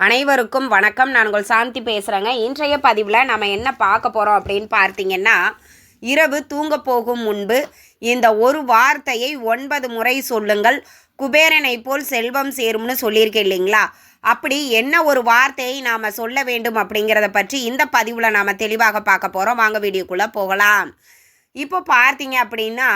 அனைவருக்கும் வணக்கம். நான் உங்கள் சாந்தி பேசுகிறேங்க இன்றைய பதிவில் நம்ம என்ன பார்க்க போகிறோம் அப்படின்னு பார்த்தீங்கன்னா இரவு தூங்க போகும் முன்பு இந்த ஒரு வார்த்தையை ஒன்பது முறை சொல்லுங்கள். குபேரனை போல் செல்வம் சேரும்னு சொல்லியிருக்கேன் இல்லைங்களா? அப்படி என்ன ஒரு வார்த்தையை நாம் சொல்ல வேண்டும் அப்படிங்கிறத பற்றி இந்த பதிவில் நாம் தெளிவாக பார்க்க போகிறோம் வாங்க வீடியோக்குள்ளே போகலாம். இப்போ பார்த்தீங்க அப்படின்னா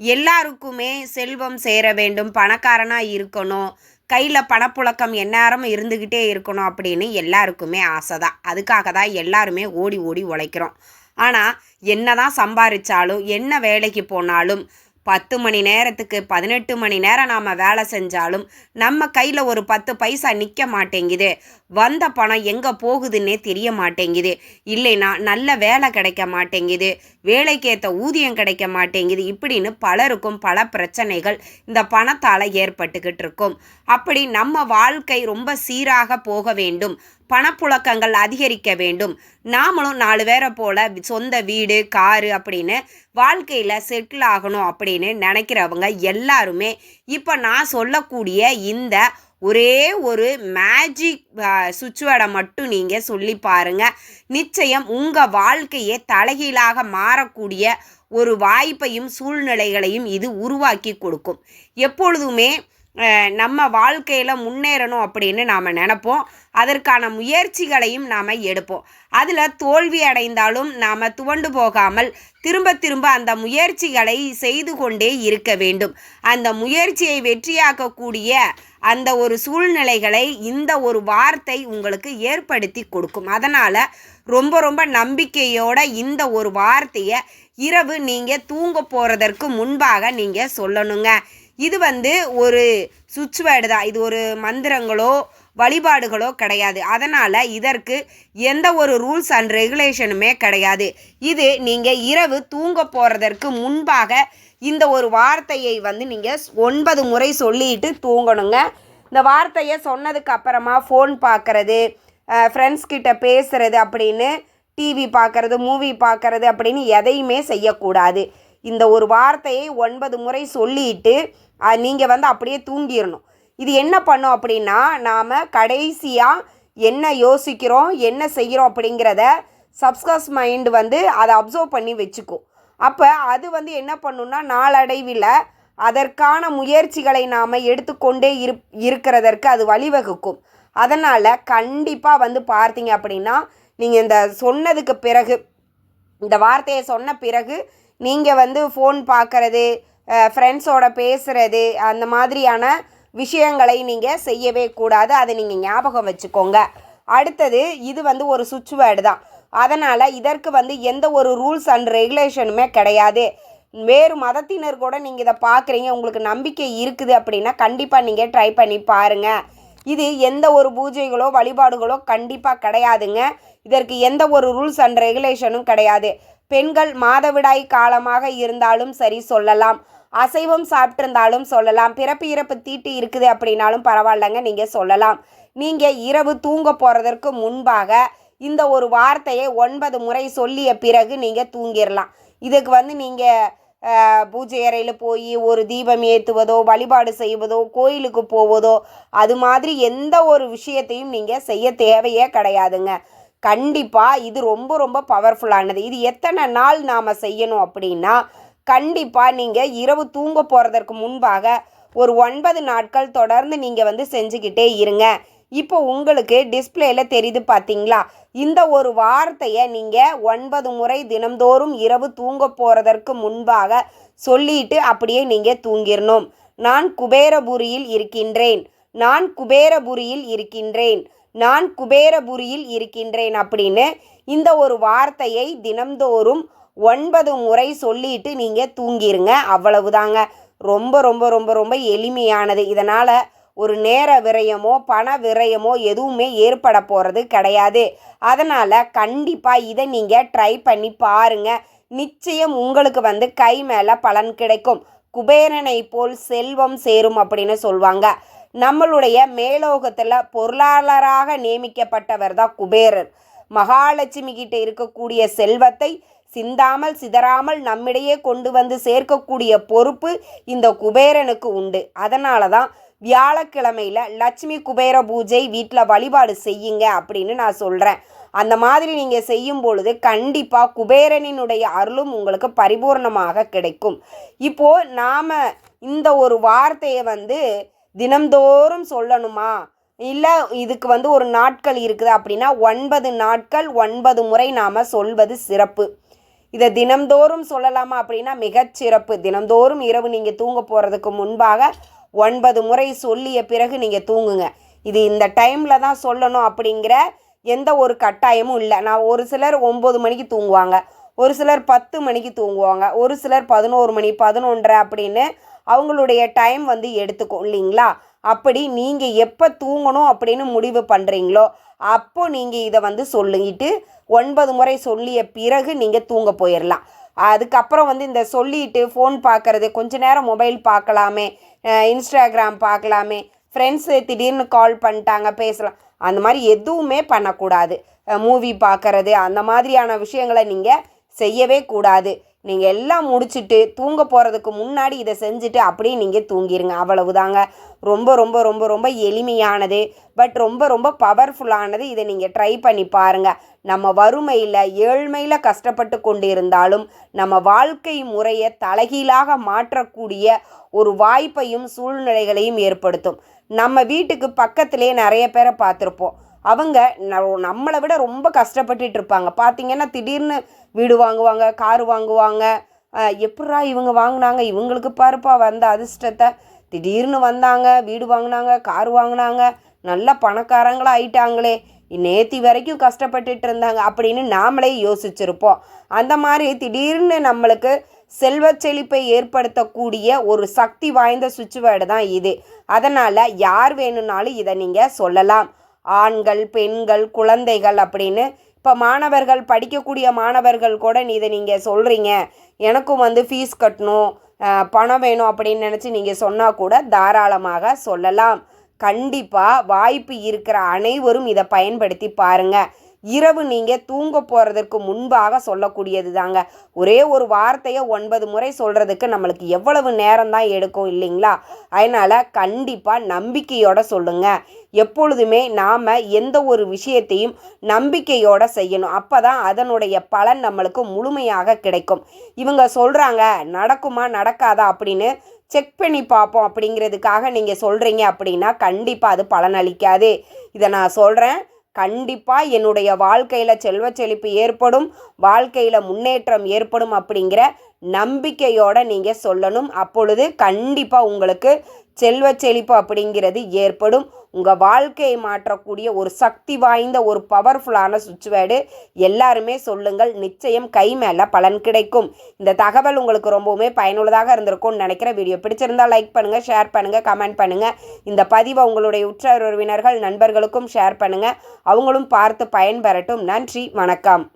எல்லாருக்குமே செல்வம் சேர வேண்டும் பணக்காரனாக இருக்கணும் கையில் பணப்புழக்கம் எந்நேரம் இருந்துக்கிட்டே இருக்கணும் அப்படின்னு எல்லாருக்குமே ஆசை தான் அதுக்காக தான் எல்லாருமே ஓடி ஓடி உழைக்கிறோம். ஆனால் என்ன தான் சம்பாதிச்சாலும் என்ன வேலைக்கு போனாலும் பத்து மணி நேரத்துக்கு பதினெட்டு மணி நேரம் நாம் வேலை செஞ்சாலும் நம்ம கையில் ஒரு பத்து பைசா நிற்க மாட்டேங்குது. வந்த பணம் எங்கே போகுதுன்னே தெரிய மாட்டேங்குது. இல்லைன்னா நல்ல வேலை கிடைக்க மாட்டேங்குது. வேலைக்கேற்ற ஊதியம் கிடைக்க மாட்டேங்குது. இப்படின்னு பலருக்கும் பல பிரச்சனைகள் இந்த பணத்தால் ஏற்பட்டுக்கிட்டு இருக்கும். அப்படி நம்ம வாழ்க்கை ரொம்ப சீராக போக வேண்டும். பணப்புழக்கங்கள் அதிகரிக்க வேண்டும். நாமளும் நாலு பேரை போல சொந்த வீடு காரு அப்படின்னு வாழ்க்கையில் செட்டில் ஆகணும் அப்படின்னு நினைக்கிறவங்க எல்லாருமே இப்போ நான் சொல்லக்கூடிய இந்த ஒரே ஒரு மேஜிக் சுச்சுவேடை மட்டும் நீங்கள் சொல்லி பாருங்க. நிச்சயம் உங்கள் வாழ்க்கையே தலைகீழாக மாறக்கூடிய ஒரு வாய்ப்பையும் சூழ்நிலைகளையும் இது உருவாக்கி கொடுக்கும். எப்பொழுதுமே நம்ம வாழ்க்கையில் முன்னேறணும் அப்படின்னு நாம் நினப்போம். அதற்கான முயற்சிகளையும் நாம் எடுப்போம். அதில் தோல்வி அடைந்தாலும் நாம் துவண்டு போகாமல் திரும்ப திரும்ப அந்த முயற்சிகளை செய்து கொண்டே இருக்க வேண்டும். அந்த முயற்சியை வெற்றியாக்கக்கூடிய அந்த ஒரு சூழ்நிலைகளை இந்த ஒரு வார்த்தை உங்களுக்கு ஏற்படுத்தி கொடுக்கும். அதனால் ரொம்ப ரொம்ப நம்பிக்கையோட இந்த ஒரு வார்த்தையை இரவு நீங்கள் தூங்க போகிறதற்கு முன்பாக நீங்கள் சொல்லணுங்க. இது வந்து ஒரு சுவிட்ச் வேர்டு தான். இது ஒரு மந்திரங்களோ வழிபாடுகளோ கிடையாது. அதனால் இதற்கு எந்த ஒரு ரூல்ஸ் அண்ட் ரெகுலேஷனுமே கிடையாது. இது நீங்கள் இரவு தூங்க போகிறதற்கு முன்பாக இந்த ஒரு வார்த்தையை வந்து நீங்கள் ஒன்பது முறை சொல்லிட்டு தூங்கணுங்க. இந்த வார்த்தையை சொன்னதுக்கு அப்புறமா ஃபோன் பார்க்குறது ஃப்ரெண்ட்ஸ் கிட்ட பேசுறது அப்படின்னு டிவி பார்க்குறது மூவி பார்க்குறது அப்படின்னு எதையுமே செய்யக்கூடாது. இந்த ஒரு வார்த்தையை ஒன்பது முறை சொல்லிட்டு நீங்கள் வந்து அப்படியே தூங்கிடணும் இது என்ன பண்ணும் அப்படின்னா நாம் கடைசியாக என்ன யோசிக்கிறோம் என்ன செய்கிறோம் அப்படிங்கிறத சப்ஸ்காஸ் மைண்டு வந்து அதை அப்சர்வ் பண்ணி வச்சுக்கும். அப்போ அது வந்து என்ன பண்ணுன்னா நாளடைவில் அதற்கான முயற்சிகளை நாம் எடுத்துக்கொண்டே இரு இருக்கிறதற்கு அது வழிவகுக்கும். அதனால் கண்டிப்பாக வந்து பார்த்தீங்க அப்படின்னா நீங்கள் இந்த சொன்னதுக்கு பிறகு இந்த வார்த்தையை சொன்ன பிறகு நீங்கள் வந்து ஃபோன் பார்க்கறது ஃப்ரெண்ட்ஸோட பேசுகிறது அந்த மாதிரியான விஷயங்களை நீங்கள் செய்யவே கூடாது. அதை நீங்கள் ஞாபகம் வச்சுக்கோங்க. அடுத்தது இது வந்து ஒரு சுவிட்ச் வேர்டு தான். அதனால் இதற்கு வந்து எந்த ஒரு ரூல்ஸ் அண்ட் ரெகுலேஷனுமே கிடையாது. வேறு மதத்தினர் கூட நீங்கள் இதை பார்க்குறீங்க உங்களுக்கு நம்பிக்கை இருக்குது அப்படின்னா கண்டிப்பாக நீங்கள் ட்ரை பண்ணி பாருங்கள் இது எந்த ஒரு பூஜைகளோ வழிபாடுகளோ கண்டிப்பாக கிடையாதுங்க. இதற்கு எந்த ஒரு ரூல்ஸ் அண்ட் ரெகுலேஷனும் கிடையாது. பெண்கள் மாதவிடாய் காலமாக இருந்தாலும் சரி சொல்லலாம். அசைவம் சாப்பிட்டிருந்தாலும் சொல்லலாம். பிறப்பு இறப்பு தீட்டு இருக்குது அப்படின்னாலும் பரவாயில்லைங்க நீங்கள் சொல்லலாம். நீங்கள் இரவு தூங்க போகிறதற்கு முன்பாக இந்த ஒரு வார்த்தையை ஒன்பது முறை சொல்லிய பிறகு நீங்கள் தூங்கிடலாம் இதுக்கு வந்து நீங்கள் பூஜை அறையில் போய் ஒரு தீபம் ஏற்றுவதோ வழிபாடு செய்வதோ கோயிலுக்கு போவதோ அது மாதிரி எந்த ஒரு விஷயத்தையும் நீங்கள் செய்ய தேவையே கிடையாதுங்க. கண்டிப்பாக இது ரொம்ப ரொம்ப பவர்ஃபுல்லானது இது எத்தனை நாள் நாம் செய்யணும் அப்படின்னா கண்டிப்பாக நீங்கள் இரவு தூங்க போகிறதற்கு முன்பாக ஒரு ஒன்பது நாட்கள் தொடர்ந்து நீங்கள் வந்து செஞ்சுக்கிட்டே இருங்க. இப்போ உங்களுக்கு டிஸ்பிளேல தெரியுது பார்த்தீங்களா? இந்த ஒரு வார்த்தையை நீங்கள் ஒன்பது முறை தினம்தோறும் இரவு தூங்க போகிறதற்கு முன்பாக சொல்லிட்டு அப்படியே நீங்கள் தூங்கிடணும் நான் குபேரபுரியில் இருக்கின்றேன். நான் குபேரபுரியில் இருக்கின்றேன். நான் குபேரபுரியில் இருக்கின்றேன் அப்படின்னு இந்த ஒரு வார்த்தையை தினம்தோறும் ஒன்பது முறை சொல்லிட்டு நீங்கள் தூங்கிருங்க. அவ்வளவுதாங்க. ரொம்ப ரொம்ப ரொம்ப ரொம்ப எளிமையானது. இதனால் ஒரு நேர விரயமோ பண விரயமோ எதுவுமே ஏற்பட போகிறது கிடையாது. அதனால் கண்டிப்பாக இதை நீங்கள் ட்ரை பண்ணி பாருங்கள் நிச்சயம் உங்களுக்கு வந்து கை மேலே பலன் கிடைக்கும். குபேரனை போல் செல்வம் சேரும் அப்படின்னு சொல்லுவாங்க நம்மளுடைய மேலோகத்தில் பொருளாளராக நியமிக்கப்பட்டவர் தான் குபேரர். மகாலட்சுமி கிட்ட இருக்கக்கூடிய செல்வத்தை சிந்தாமல் சிதறாமல் நம்மிடையே கொண்டு வந்து சேர்க்கக்கூடிய பொறுப்பு இந்த குபேரனுக்கு உண்டு. அதனால தான் வியாழக்கிழமையில் லட்சுமி குபேர பூஜை வீட்டில் வழிபாடு செய்யுங்க அப்படின்னு நான் சொல்கிறேன் அந்த மாதிரி நீங்கள் செய்யும் பொழுது கண்டிப்பாக குபேரனினுடைய அருளும் உங்களுக்கு பரிபூர்ணமாக கிடைக்கும். இப்போது நாம் இந்த ஒரு வார்த்தையை வந்து தினம்தோறும் சொல்லணுமா? இல்லை இதுக்கு வந்து ஒரு நாட்கள் இருக்குது அப்படின்னா ஒன்பது நாட்கள் ஒன்பது முறை நாம் சொல்வது சிறப்பு. இதை தினம்தோறும் சொல்லலாமா அப்படின்னா மிகச்சிறப்பு. தினம்தோறும் இரவு நீங்கள் தூங்க போகிறதுக்கு முன்பாக ஒன்பது முறை சொல்லிய பிறகு நீங்கள் தூங்குங்க. இது இந்த டைமில் தான் சொல்லணும் அப்படிங்கிற எந்த ஒரு கட்டாயமும் இல்லை. நான் ஒரு சிலர் ஒம்பது மணிக்கு தூங்குவாங்க. ஒரு சிலர் பத்து மணிக்கு தூங்குவாங்க. ஒரு சிலர் பதினோரு மணி பதினொன்றரை அப்படின்னு அவங்களுடைய டைம் வந்து எடுத்துக்கும் இல்லைங்களா? அப்படி நீங்கள் எப்போ தூங்கணும் அப்படின்னு முடிவு பண்ணுறீங்களோ அப்போ நீங்கள் இதை வந்து சொல்லிட்டு ஒன்பது முறை சொல்லிய பிறகு நீங்கள் தூங்க போயிடலாம் அதுக்கப்புறம் வந்து இந்த சொல்லிட்டு ஃபோன் பார்க்குறது கொஞ்ச நேரம் மொபைல் பார்க்கலாமே இன்ஸ்டாகிராம் பார்க்கலாமே. ஃப்ரெண்ட்ஸு திடீர்னு கால் பண்ணிட்டாங்க பேசலாம். அந்த மாதிரி எதுவுமே பண்ணக்கூடாது. மூவி பார்க்கறது அந்த மாதிரியான விஷயங்களை நீங்கள் செய்யவே கூடாது. நீங்கள் எல்லாம் முடிச்சுட்டு தூங்க போகிறதுக்கு முன்னாடி இதை செஞ்சுட்டு அப்படியே நீங்கள் தூங்கிடுங்க அவ்வளவுதாங்க. ரொம்ப ரொம்ப ரொம்ப ரொம்ப எளிமையானது. பட் ரொம்ப ரொம்ப பவர்ஃபுல்லானது இதை நீங்கள் ட்ரை பண்ணி பாருங்கள் நம்ம வறுமையில் ஏழ்மையில் கஷ்டப்பட்டு கொண்டு இருந்தாலும் நம்ம வாழ்க்கை முறையை தலைகீழாக மாற்றக்கூடிய ஒரு வாய்ப்பையும் சூழ்நிலைகளையும் ஏற்படுத்தும். நம்ம வீட்டுக்கு பக்கத்திலே நிறைய பேரை பார்த்துருப்போம். அவங்க ந- நம்மளை விட ரொம்ப கஷ்டப்பட்டுட்டு இருப்பாங்க பார்த்தீங்கன்னா திடீர்னு வீடு வாங்குவாங்க கார் வாங்குவாங்க. எப்படா இவங்க வாங்கினாங்க? இவங்களுக்கு பாருப்பா வந்த அதிர்ஷ்டத்தை. திடீர்னு வந்தாங்க வீடு வாங்கினாங்க கார் வாங்கினாங்க. நல்ல பணக்காரங்களாக ஆயிட்டாங்களே. நேத்தி வரைக்கும் கஷ்டப்பட்டுட்டு இருந்தாங்க அப்படின்னு நாமளே யோசிச்சிருப்போம். அந்த மாதிரி திடீர்னு நம்மளுக்கு செல்வச்செழிப்பை ஏற்படுத்தக்கூடிய ஒரு சக்தி வாய்ந்த சுவிட்ச் வேர்டு தான் இது. அதனால் யார் வேணும்னாலும் இதை நீங்கள் சொல்லலாம். ஆண்கள் பெண்கள் குழந்தைகள் அப்படின்னு. இப்போ மாணவர்கள் படிக்கக்கூடிய மாணவர்கள் கூட நீ இதை நீங்கள் சொல்கிறீங்க எனக்கும் வந்து ஃபீஸ் கட்டணும் பணம் வேணும் அப்படின்னு நினச்சி நீங்கள் சொன்னால் கூட தாராளமாக சொல்லலாம். கண்டிப்பாக வாய்ப்பு இருக்கிற அனைவரும் இதை பயன்படுத்தி பாருங்கள் இரவு நீங்கள் தூங்க போகிறதுக்கு முன்பாக சொல்லக்கூடியது தாங்க ஒரே ஒரு வார்த்தையை ஒன்பது முறை சொல்கிறதுக்கு நம்மளுக்கு எவ்வளவு நேரம் தான் எடுக்கும் இல்லைங்களா? அதனால் கண்டிப்பாக நம்பிக்கையோட சொல்லுங்கள் எப்பொழுதுமே நாம் எந்த ஒரு விஷயத்தையும் நம்பிக்கையோட செய்யணும். அப்போ தான் அதனுடைய பலன் நம்மளுக்கு முழுமையாக கிடைக்கும். இவங்க சொல்கிறாங்க நடக்குமா நடக்காதா? அப்படின்னு செக் பண்ணி பார்ப்போம். அப்படிங்கிறதுக்காக நீங்கள் சொல்கிறீங்க அப்படின்னா கண்டிப்பாக அது பலனளிக்காது. இதை நான் சொல்கிறேன் கண்டிப்பாக என்னுடைய வாழ்க்கையில் செல்வ செழிப்பு ஏற்படும் வாழ்க்கையில் முன்னேற்றம் ஏற்படும் அப்படிங்கிற நம்பிக்கையோடு நீங்கள் சொல்லணும். அப்பொழுது கண்டிப்பாக உங்களுக்கு செல்வ செழிப்பு அப்படிங்கிறது ஏற்படும். உங்கள் வாழ்க்கையை மாற்றக்கூடிய ஒரு சக்தி வாய்ந்த ஒரு பவர்ஃபுல்லான சுவிட்ச் வேர்டு எல்லாருமே சொல்லுங்கள். நிச்சயம் கை மேலே பலன் கிடைக்கும். இந்த தகவல் உங்களுக்கு ரொம்பவுமே பயனுள்ளதாக இருந்திருக்கும்னு நினைக்கிற வீடியோ பிடிச்சிருந்தால் லைக் பண்ணுங்கள் ஷேர் பண்ணுங்கள் கமெண்ட் பண்ணுங்கள் இந்த பதிவை உங்களுடைய உற்றார் உறவினர்கள் நண்பர்களுக்கும் ஷேர் பண்ணுங்கள் அவங்களும் பார்த்து பயன்பெறட்டும். நன்றி வணக்கம்.